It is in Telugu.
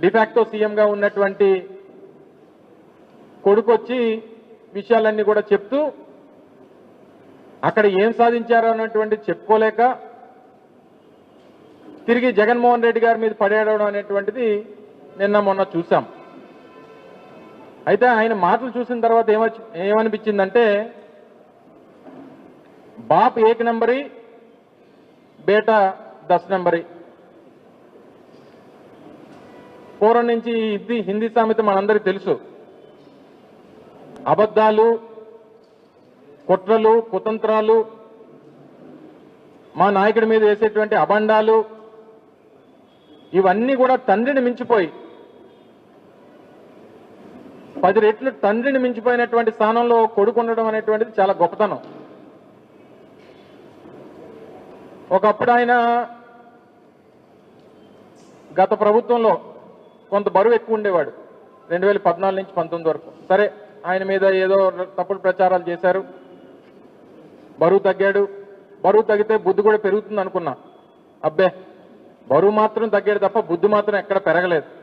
డిఫాక్టో సీఎంగా ఉన్నటువంటి కొడుకు వచ్చి విషయాలన్నీ కూడా చెప్తూ అక్కడ ఏం సాధించారో అన్నటువంటి చెప్పుకోలేక తిరిగి జగన్మోహన్ రెడ్డి గారి మీద పడేయడం అనేటువంటిది నిన్న మొన్న చూసాం అయితే ఆయన మాటలు చూసిన తర్వాత ఏమొచ్చి ఏమనిపించిందంటే బాప్ ఏక్ నంబరి బేటా దస్ నంబరి పూర్వం నుంచి ఈ హిందీ హిందీ సామెత మనందరికీ తెలుసు. అబద్ధాలు కుట్రలు కుతంత్రాలు మా నాయకుడి మీద వేసేటువంటి అబండాలు ఇవన్నీ కూడా తండ్రిని మించిపోయి పది రెట్లు తండ్రిని మించిపోయినటువంటి స్థానంలో కొడుకు ఉండడం అనేటువంటిది చాలా గొప్పతనం. ఒకప్పుడు ఆయన గత ప్రభుత్వంలో కొంత బరువు ఎక్కువ ఉండేవాడు. రెండు వేల పద్నాలుగు నుంచి పంతొమ్మిది వరకు. సరే ఆయన మీద ఏదో తప్పుడు ప్రచారాలు చేశారు. బరువు తగ్గాడు. బరువు తగ్గితే బుద్ధి కూడా పెరుగుతుంది అనుకున్నా. అబ్బే బరువు మాత్రం తగ్గాడు తప్ప బుద్ధి మాత్రం ఎక్కడ పెరగలేదు.